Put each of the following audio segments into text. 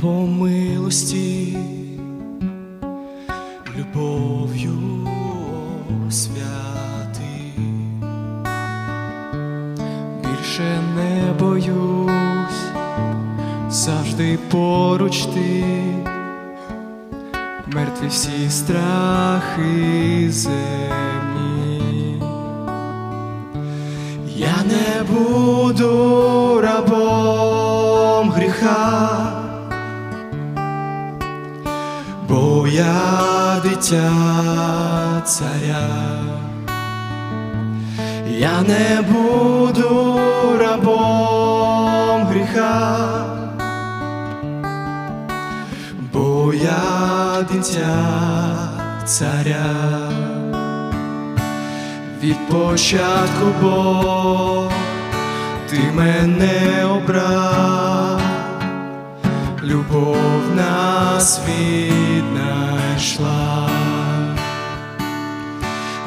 по милості, любов'ю святий. Більше не боюсь, завжди поруч ти, мертві всі страхи земні. Я не буду я дитя царя. Я не буду рабом гріха, бо я дитя царя. Від початку Бог ти мене обрав, любов нас віднайшла,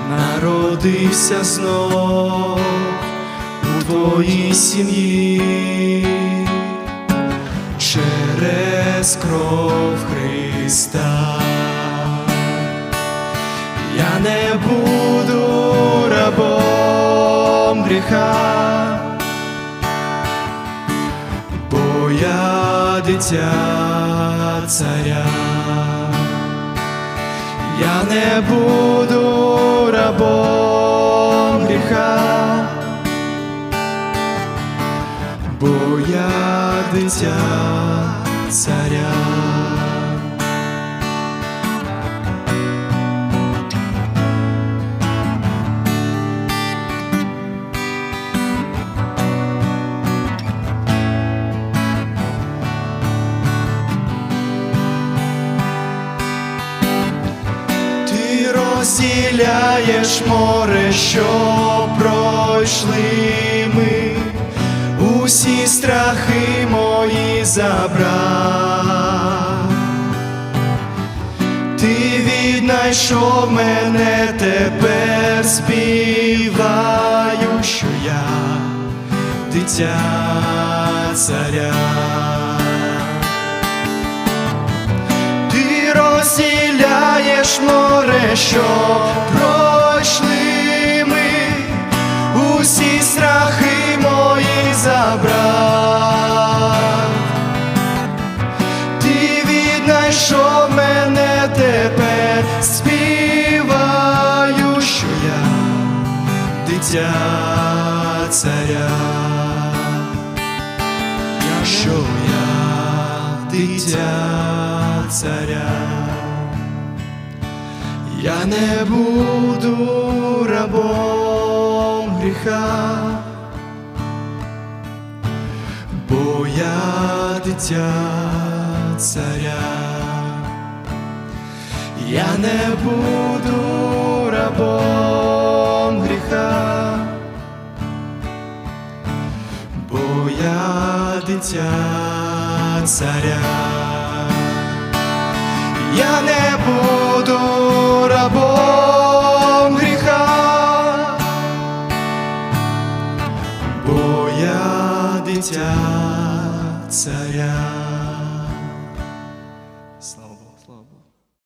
народився знов у твоїй сім'ї через кров Христа. Я не буду рабом гріха, бо я дитя царя. Я не буду рабом гріха, бо я дитя царя. Розділяєш море, що пройшли ми, усі страхи мої забрав. Ти віднайшов мене, тепер співаю, що я дитя царя. Розділяєш море, що пройшли ми, усі страхи мої забрав. Ти віднайшов мене тепер, співаю, що я дитя царя, що я дитя царя. Я не буду рабом гріха, бо я дитя царя. Я не буду рабом гріха, бо я дитя царя. Я не буду дитя царя.